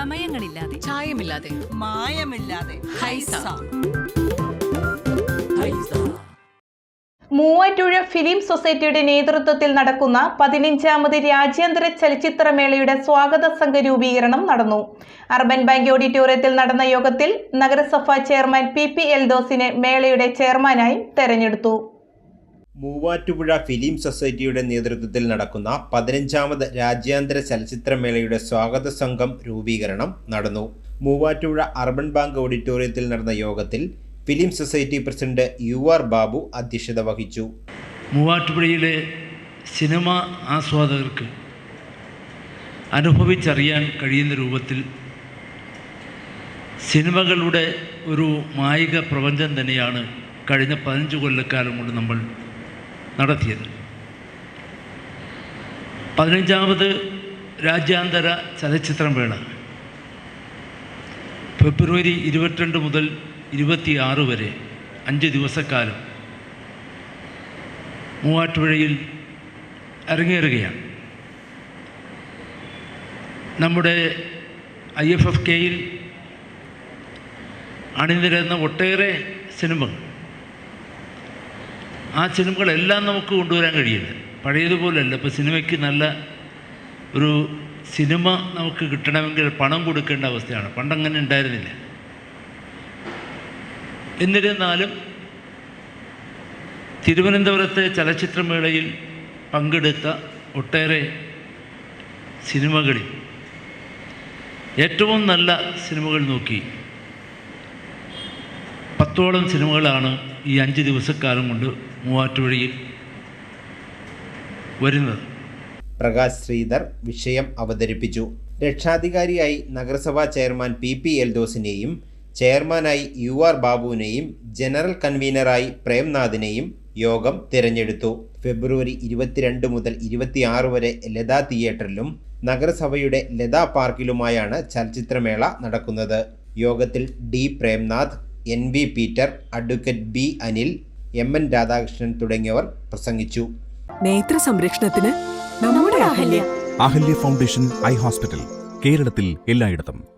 ചമയങ്ങളില്ലാതെ ചായമില്ലാതെ. മായമില്ലാതെ. ഹൈസ. മൂവാറ്റുഴ ഫിലിം സൊസൈറ്റിയുടെ നേതൃത്വത്തിൽ നടക്കുന്ന പതിനഞ്ചാമത് രാജ്യാന്തര ചലച്ചിത്രമേളയുടെ സ്വാഗത സംഘ രൂപീകരണം നടന്നു. അർബൻ ബാങ്ക് ഓഡിറ്റോറിയത്തിൽ നടന്ന യോഗത്തിൽ നഗരസഭ ചെയർമാൻ പി പി എൽദോസിനെ മേളയുടെ ചെയർമാനായി തെരഞ്ഞെടുത്തു. മൂവാറ്റുപുഴ ഫിലിം സൊസൈറ്റിയുടെ നേതൃത്വത്തിൽ നടക്കുന്ന പതിനഞ്ചാമത് രാജ്യാന്തര ചലച്ചിത്രമേളയുടെ സ്വാഗത സംഘം രൂപീകരണം നടന്നു. മൂവാറ്റുപുഴ അർബൻ ബാങ്ക് ഓഡിറ്റോറിയത്തിൽ നടന്ന യോഗത്തിൽ film society president U R Babu അധ്യക്ഷത വഹിച്ചു. മൂവാറ്റുപുഴയിലെ സിനിമ ആസ്വാദകർക്ക് അനുഭവിച്ചറിയാൻ കഴിയുന്ന രൂപത്തിൽ സിനിമകളുടെ ഒരു മായിക പ്രപഞ്ചം തന്നെയാണ് കഴിഞ്ഞ പതിനഞ്ച് കൊല്ലക്കാലം കൊണ്ട് നമ്മൾ നടത്തിയത്. പതിനഞ്ചാമത് രാജ്യാന്തര ചലച്ചിത്രം ചലച്ചിത്രമേള ഫെബ്രുവരി ഇരുപത്തിരണ്ട് മുതൽ ഇരുപത്തിയാറ് വരെ അഞ്ച് ദിവസക്കാലം മൂവാറ്റുപുഴയിൽ അരങ്ങേറുകയാണ്. നമ്മുടെ ഐ എഫ് എഫ് കെയിൽ അണിനിരന്ന ഒട്ടേറെ സിനിമകൾ ആ സിനിമകളെല്ലാം നമുക്ക് കൊണ്ടുവരാൻ കഴിയില്ല. പഴയതുപോലെയല്ല ഇപ്പോൾ സിനിമയ്ക്ക് നല്ല ഒരു സിനിമ നമുക്ക് കിട്ടണമെങ്കിൽ പണം കൊടുക്കേണ്ട അവസ്ഥയാണ്. പണ്ടങ്ങനെ ഉണ്ടായിരുന്നില്ല. എന്നിരുന്നാലും തിരുവനന്തപുരത്തെ ചലച്ചിത്രമേളയിൽ പങ്കെടുത്ത ഒട്ടേറെ സിനിമകളിൽ ഏറ്റവും നല്ല സിനിമകൾ നോക്കി. പത്തോളം സിനിമകളാണ് ഈ അഞ്ച് ദിവസക്കാലം കൊണ്ട് മൂവാറ്റുപുഴയിൽ വരുന്നത്. പ്രകാശ് ശ്രീധർ വിഷയം അവതരിപ്പിച്ചു. രക്ഷാധികാരിയായി നഗരസഭാ ചെയർമാൻ പി പി എൽദോസിനെയും ചെയർമാനായി യു ആർ ബാബുവിനെയും ജനറൽ കൺവീനറായി പ്രേംനാഥിനെയും യോഗം തിരഞ്ഞെടുത്തു. ഫെബ്രുവരി ഇരുപത്തിരണ്ട് മുതൽ ഇരുപത്തിയാറ് വരെ ലതാ തിയേറ്ററിലും നഗരസഭയുടെ ലതാ പാർക്കിലുമായാണ് ചലച്ചിത്രമേള നടക്കുന്നത്. യോഗത്തിൽ D Premnath N V Peter advocate B Anil M N Radhakrishnan തുടങ്ങിയവർ പ്രസംഗിച്ചു. നേത്ര സംരക്ഷണത്തിന് നമ്മുടെ Ahalya. Ahalya foundation eye hospital കേരളത്തിൽ എല്ലായിടത്തും.